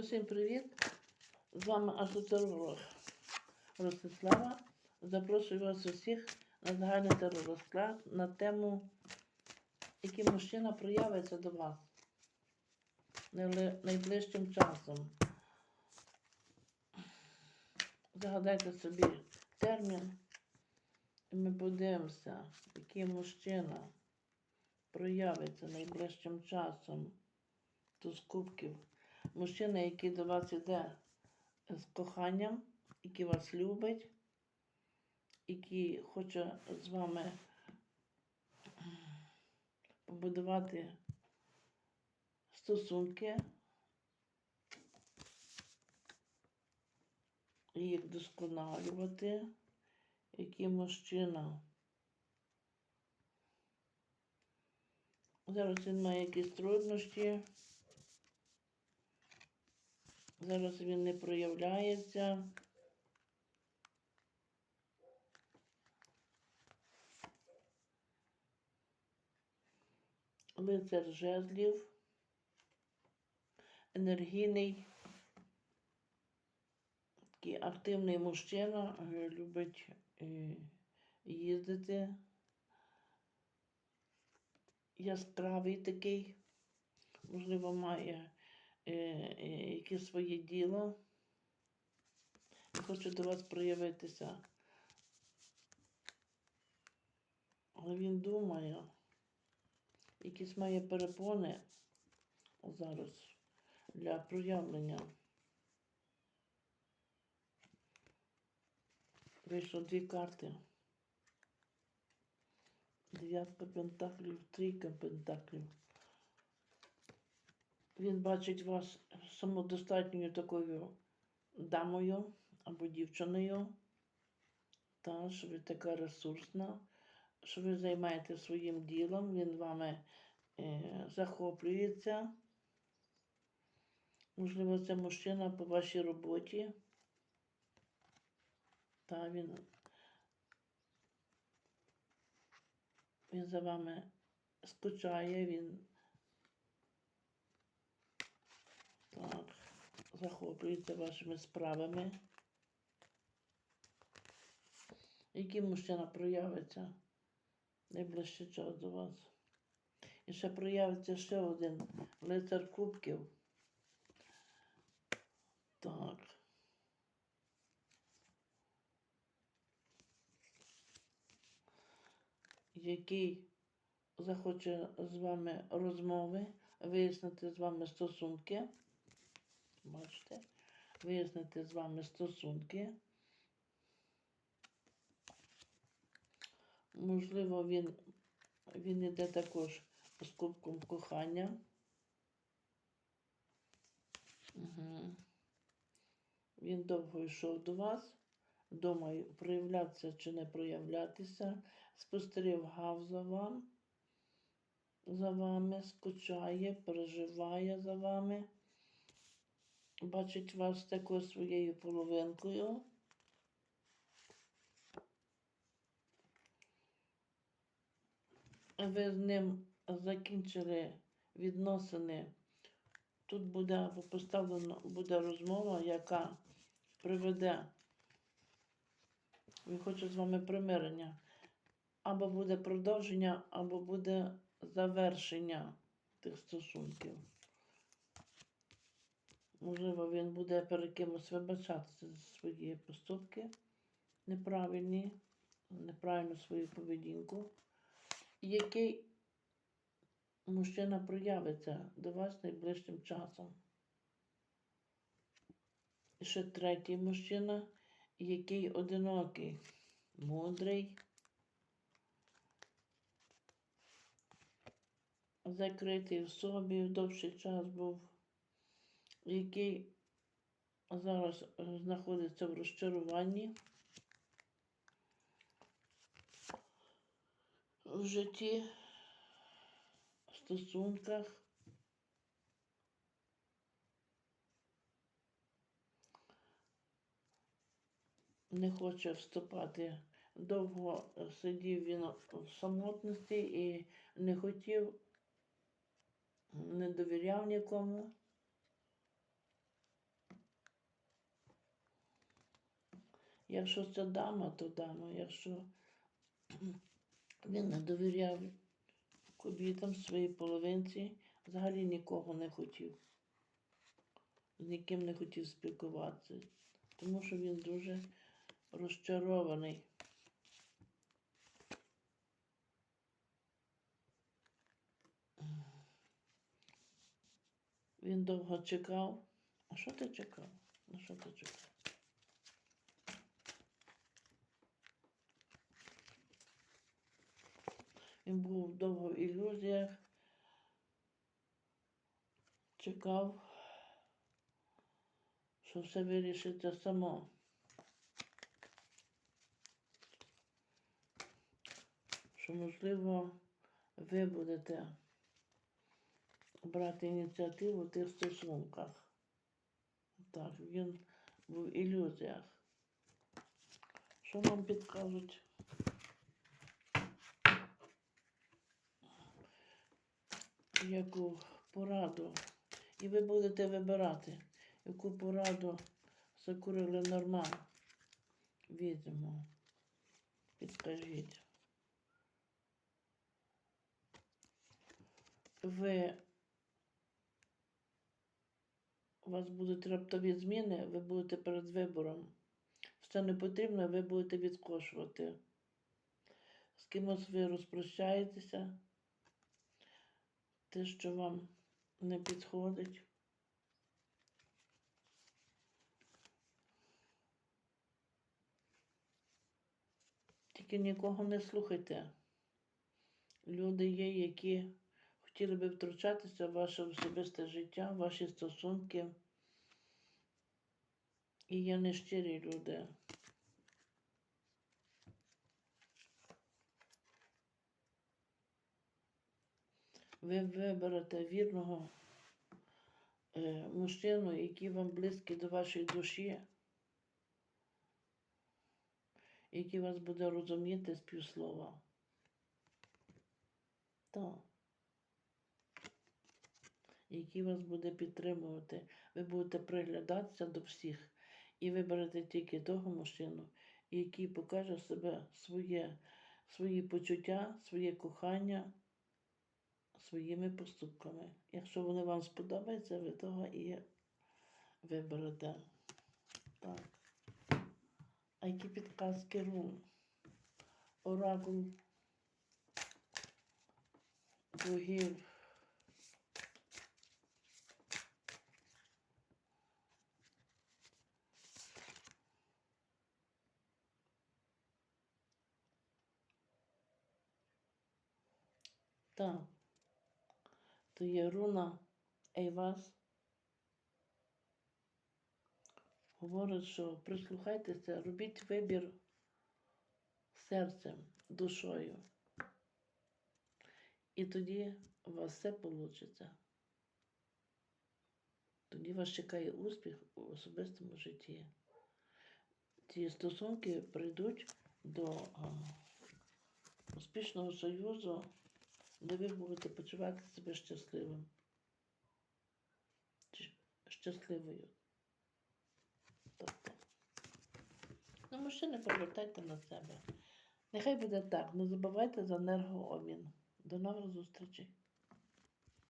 Усім привіт! З вами асоціолог Ростислава. Запрошую вас усіх на загальний теророзклад на тему, який мужчина проявиться до вас найближчим часом. Загадайте собі термін, і ми подивимося, який мужчина проявиться найближчим часом. Туз кубків. Мужчина, який до вас йде з коханням, який вас любить, який хоче з вами побудувати стосунки, їх досконалювати, який мужчина. Зараз він має якісь труднощі. Зараз він не проявляється. Лицар жезлів. Енергійний, такий активний мужчина, е, любить е, їздити. Яскравий такий, можливо, має е, е, якесь своє діло. І хоче до вас проявитися. Але він думає, якісь має перепони зараз для проявлення. Вийшло дві карти. Дев'ятка пентаклів, трійка пентаклів. Він бачить вас самодостатньою такою дамою або дівчиною. Та, що ви така ресурсна, що ви займаєтесь своїм ділом, він вами е, захоплюється. Можливо, це мужчина по вашій роботі. Та він, він за вами скучає, він так, захоплюється вашими справами. Який мужчина проявиться найближчий час до вас? І ще проявиться ще один лицар кубків. Так. Який захоче з вами розмови, вияснити з вами стосунки. Бачите? Вияснити з вами стосунки. Можливо, він, він іде також з кубком кохання. Угу. Він довго йшов до вас, думаю, проявлятися чи не проявлятися, спостерігав за вам, за вами, скучає, переживає за вами, бачить вас такою своєю половинкою. Ви з ним закінчили відносини. Тут буде поставлено буде розмова, яка приведе, він хоче з вами примирення. Або буде продовження, або буде завершення тих стосунків. Можливо, він буде перед кимось вибачатися за свої поступки неправильні, неправильну свою поведінку. Який мужчина проявиться до вас найближчим часом. І ще третій мужчина, який одинокий, мудрий, закритий в собі в довший час був, який зараз е, знаходиться в розчаруванні в житті в стосунках. Не хоче вступати. Довго сидів він в самотності і не хотів, не довіряв нікому. Якщо це дама, то дама. Якщо він не довіряв кобітам своїй половинці, взагалі нікого не хотів. З ніким не хотів спілкуватися, тому що він дуже розчарований. Він довго чекав. А що ти чекав? На що ти чекав? Він був довго в ілюзіях, чекав, що все вирішиться само. Що, можливо, ви будете брати ініціативу в тих стосунках. Так, він був в ілюзіях. Що нам підкажуть? Яку пораду? І ви будете вибирати, яку пораду Сакури Норман візьмемо. Підкажіть. Ви у вас будуть раптові зміни, ви будете перед вибором. Все не потрібно, ви будете відкошувати. З кимось ви розпрощаєтеся. Те, що вам не підходить. Тільки нікого не слухайте. Люди є, які хотіли би втручатися в ваше особисте життя, в ваші стосунки. І є нещирі люди. Ви виберете вірного е, мужчину, який вам близький до вашої душі, який вас буде розуміти з півслова. Так. Який вас буде підтримувати. Ви будете приглядатися до всіх і виберете тільки того мужчину, який покаже себе своє, свої почуття, своє кохання своїми поступками. Якщо вони вам сподобаються, ви того і виберете. Так. А які підказки рун? Оракул богів. Так. То є руна Ейвас. Говорить, що прислухайтеся, робіть вибір серцем, душою. І тоді у вас все вийде. Тоді вас чекає успіх у особистому житті. Ці стосунки прийдуть до а, успішного союзу, де ви будете почувати себе щасливим. Щасливою. Тобто. Ну, мужчини, повертайте на себе. Нехай буде так. Не забувайте за енергообмін. До нових зустрічей.